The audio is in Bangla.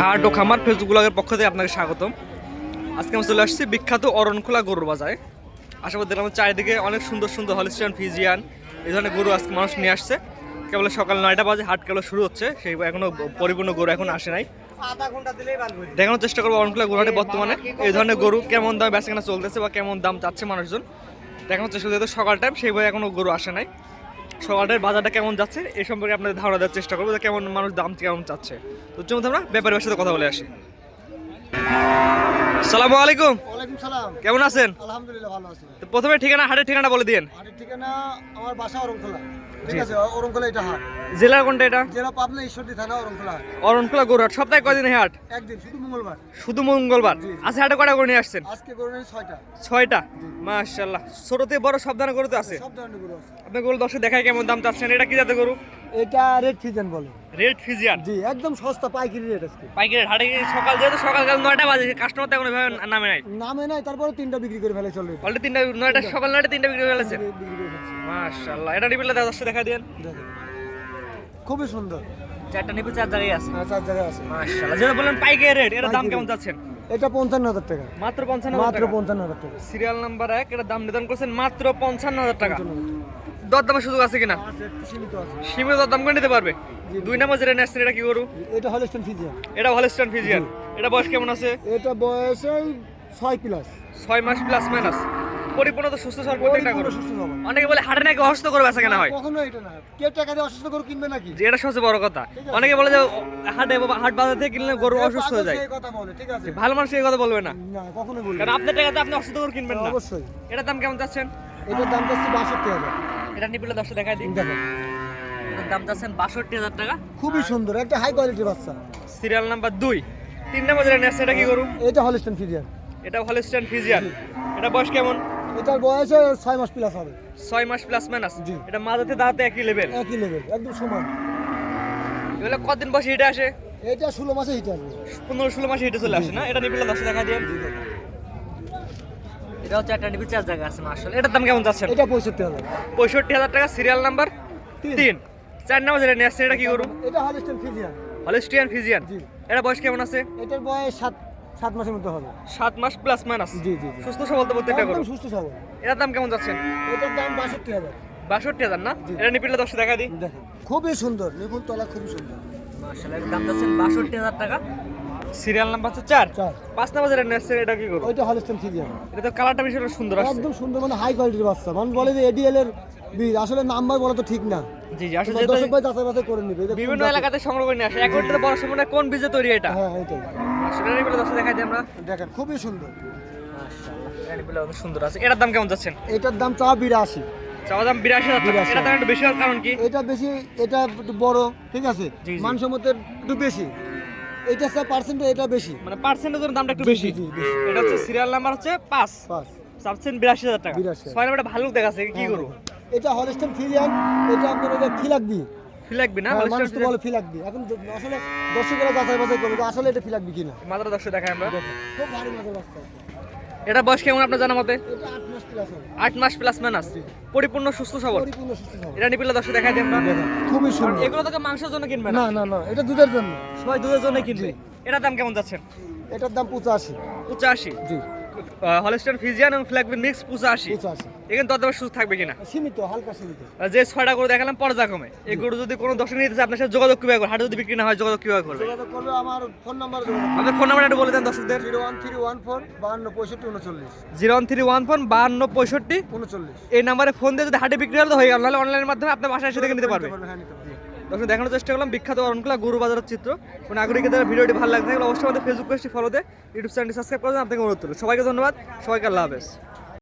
হাট ও খামার ফেসবুক ব্লগের পক্ষ থেকে আপনাকে স্বাগতম। আজকে আমি চলে আসছি বিখ্যাত অরণখোলা গরুর বাজারে। আশা করি দেখলাম চারিদিকে অনেক সুন্দর সুন্দর হলিস্টিয়ান ফিজিয়ান এই ধরনের গরু আজকে মানুষ নিয়ে আসছে। কেবল সকাল নয়টা বাজে হাট কেবল শুরু হচ্ছে সেই এখনও পরিপূর্ণ গরু এখন আসে নাই। দেখানোর চেষ্টা করব অরণখোলা গরুহাটে বর্তমানে। এই ধরনের গরু কেমন দাম বেচাকেনা চলতেছে বা কেমন দাম চাচ্ছে মানুষজন দেখানোর চেষ্টা যেহেতু সকাল টাইম সেইভাবে এখনও গরু আসে নাই। সকালটার বাজারটা কেমন যাচ্ছে, এ সম্পর্কে আপনাদের ধারণা দেওয়ার চেষ্টা করব কেমন মানুষ দাম কেমন চাচ্ছে। তো চলুন আমরা ব্যাপারের সাথে কথা বলে আসি। সালামু আলাইকুম। ওয়ালাইকুম সালাম। কেমন আছেন? আলহামদুলিল্লাহ ভালো আছি। তো প্রথমে ঠিকানা হাটের ঠিকানা বলে দিন হাটের ঠিকানা আমার বাসা ঠিক আছে অরংখোলা এটা হাট। জেলার কোনটা এটা? জেলা পাবনা ঈশ্বরদী থানা অরণখোলা গরুহাট। সপ্তাহে কয়দিন হাট? একদিন শুধু মঙ্গলবার। শুধু মঙ্গলবার। আচ্ছা হাটে কটা করে নিয়ে আসছেন? আজকে নেই ছয়টা। ছয়টা? মাশাল্লাহ ছোট থেকে বড় সব ধরনের গরু তো আছে? সব ধরনের গরু আছে। আপনি গরু দর্শক দেখায় কেমন দাম চাচ্ছেন? এটা কি জাতের গরু? এটা রেড ফিজেন বলে। রেড ফিজিয়ান জি একদম সস্তা পাইকারি রেট আজকে। পাইকারি হাটে সকাল যেহেতু সকালকাল নয়টা বাজে কাস্টমার তো এখন নামে নাই। নামে নাই তারপরে তিনটা বিক্রি করে ফেলে চলে অলরেডি তিনটা নয়টা সকাল নয়টা তিনটা বিক্রি করে ফেলছে? মাশাল্লাহ এটা নিবিলে দশটা দেখা দিন। খুবই সুন্দর। চারটা নিবি চার জায়গায় আছে। হ্যাঁ, চার জায়গায় আছে। মাশাল্লাহ যেটা বললেন পাইকারি রেট এটার দাম কেমন যাচ্ছেন? এটা পঞ্চান্ন হাজার টাকা। মাত্র পঞ্চান্ন মাত্র পঞ্চান্ন হাজার টাকা। সিরিয়াল নাম্বার এক এটার দাম নির্ধারণ করছেন মাত্র পঞ্চান্ন হাজার টাকা। 55,000 দরদামের সুযোগ আছে কিনা? সীমিত দরদাম করে নিতে পারবে? দুই নাম্বার যেটা নিয়ে আসছেন এটা কি গরু? এটা হলস্টেন ফিজিয়ান এটা হলস্টান ফিজিয়ান এটা বয়স কেমন আছে? এটা বয়স ছয় প্লাস ছয় মাস প্লাস মাইনাস পরিপূর্ণ তো সুস্থ সবল প্রত্যেকটা গরু। অনেকে বলে হাটে নাকি অসুস্থ করে বেচা কেনা হয়? কখনো এটা না। কেউ টাকা দিয়ে অসুস্থ গরু কিনবে নাকি? যে এটা সবচেয়ে বড় কথা। অনেকে বলে যে হাটে হাট বাজার থেকে কিনলে গরু অসুস্থ হয়ে যায়। কথা বলে ঠিক আছে। ভালো মানুষ এই কথা বলবে না। না কখনো বলবে কারণ আপনার টাকাতে আপনি অসুস্থ করে কিনবেন না। অবশ্যই। এটার দাম কেমন চাচ্ছেন? এটার দাম যাচ্ছে বাষট্টি হাজার। এটা নিপিলে দশটা দেখাই দিন এটার দাম চাচ্ছেন বাষট্টি হাজার টাকা। খুবই সুন্দর একটা হাই কোয়ালিটির বাচ্চা। সিরিয়াল নাম্বার দুই। তিন নম্বর যেটা নিয়ে এটা কি গরু? এটা হলস্টেন ফিজিয়ান এটা হলিস্টান ফিজিয়ান এটা বয়স কেমন? এটার বয়স ছয় মাস প্লাস হবে। ছয় মাস প্লাস মাইনাস। এটা মাঝাতে দাঁড়াতে একই লেভেল একই লেভেল একদম সমান। এগুলো কতদিন বয়সে হিটে আসে? এটা ষোলো মাসে হিট আসে পনেরো ষোলো মাসে হিটে চলে আসে না? এটা নিপিলে দশটা দেখা দিয়ে। এটা হচ্ছে একটা চার জায়গা আছে আসলে এটার দাম কেমন যাচ্ছে এটা পঁয়ষট্টি হাজার। পঁয়ষট্টি হাজার টাকা সিরিয়াল নাম্বার তিন। চার নম্বর যেটা নিয়ে আসছে এটা কি গরু? এটা হলস্টেন ফিজিয়ান হলিস্টিয়ান ফিজিয়ান এটা বয়স কেমন আছে? এটার বয়স সাত সাত মাসের মধ্যে হবে। সাত মাস প্লাস মাইনাস জি জি সুস্থ সবল তো প্রত্যেকটা একদম গরু। সুস্থ সবল। এটার দাম কেমন যাচ্ছেন এটার দাম বাষট্টি হাজার। বাষট্টি হাজার না। এটা নিপিলে দশটা দেখা দিই। খুবই সুন্দর নিপুণ তলা খুবই সুন্দর। মার্শালের দাম যাচ্ছেন বাষট্টি হাজার টাকা। সিরিয়াল নাম্বার হচ্ছে চার। পাঁচ নাম্বার যেটা নিয়ে আসছে এটা কি গরু ওইটা হলস্টেন ফিজিয়ান এটা তো কালারটা বেশি সুন্দর আসছে। একদম সুন্দর মানে হাই কোয়ালিটির বাচ্চা। মানুষ বলে যে এডিএল এর বীজ আসলে নাম্বার বলা তো ঠিক না। জি জি আসলে তোমার যেহেতু দর্শক ভাই যাচাই বাছাই করে নিবে বিভিন্ন? এলাকাতে সংগ্রহ করে নিয়ে আসে। এক বড় সময় কোন বীজে তৈরি এটা? হ্যাঁ এটাই। নিপিলে দশটা দেখাই দিই আমরা। দেখেন খুবই সুন্দর। অনেক সুন্দর আছে। এটার দাম কেমন যাচ্ছেন? এটার দাম চা বিরাশি। চাওয়া দাম বিরাশি হাজার টাকা। বিরাশি। এটার দাম একটু বেশি হওয়ার কারণ কি? এটা বেশি এটা একটু বড় ঠিক আছে? জি। একটু বেশি। এটা স্যার পার্সেন্ট এটা বেশি। মানে পার্সেন্টেজের দামটা একটু বেশি এটা হচ্ছে সিরিয়াল নাম্বার হচ্ছে পাঁচ। পাঁচ। চাচ্ছেন বিরাশি হাজার টাকা। ছয় নাম্বারটা ভালো দেখাচ্ছে কি হ্যাঁ, করব? এটা হলস্টেন ফিজিয়ান এটা আপনার এটা ফিলাক দিয়ে। ফিলাকবি না? হ্যাঁ, মানুষ তো বলে ফিলাকবি এখন আসলে দর্শকেরা যাচাই বাছাই করবে আসলে এটা ফিলাকবি কিনা। মাত্র দর্শক দেখায় আমরা। খুব ভারী মজার বাচ্চা এটা বয়স কেমন আপনার জানা মতে? আট মাস প্লাস মাইনাস পরিপূর্ণ সুস্থ সবল। পরিপূর্ণ সুস্থ সবল। এটা নিপিলা দর্শক দেখাই দেন খুবই সুন্দর। এগুলো তোকে মাংসের জন্য কিনবে না? না না না এটা দুধের জন্য। সবাই দুধের জন্য কিনবে। এটার দাম কেমন যাচ্ছে? এটার দাম পঁচাশি। পঁচাশি? জি। হলিস্টান ফিজিয়ান এবং ফ্ল্যাগবিন মিক্স পঁচাশি। এখানে দরদামের সুযোগ থাকবে কিনা? সীমিত হালকা সীমিত। যে ছয়টা গরু দেখালাম পর্যায়ক্রমে এই গরু যদি কোনো দর্শক নিতে চায় আপনার সাথে যোগাযোগ কীভাবে করবে? হাটে যদি বিক্রি না হয় যোগাযোগ কীভাবে করবে? যোগাযোগ করবে আমার ফোন নাম্বার আপনার ফোন নাম্বার একটু বলে দেন দর্শকদের। Zero one three one four বাহান্ন পঁয়ষট্টি উনচল্লিশ। Zero one three one phone বাহান্ন পঁয়ষট্টি। উনচল্লিশ। এই নাম্বারে ফোন দিয়ে যদি হাটে বিক্রি হলে তো হয়ে গেল। নাহলে অনলাইনের মাধ্যমে আপনার বাসায় এসে দেখে নিতে পারবে। হ্যাঁ নিতে পারবে। দর্শক, দেখানোর চেষ্টা করলাম বিখ্যাত অরণকলা গরু বাজারের চিত্র। কোনো নাগরিকদের ভিডিওটি ভালো লাগবে অবশ্যই আমাদের ফেসবুক পেজটি ফলো দিয়ে ইউটিউব চ্যানেলটি সাবস্ক্রাইব করে আপনাকে অনুরোধ সবাইকে ধন্যবাদ। সবাইকে আল্লাহ হাফেজ।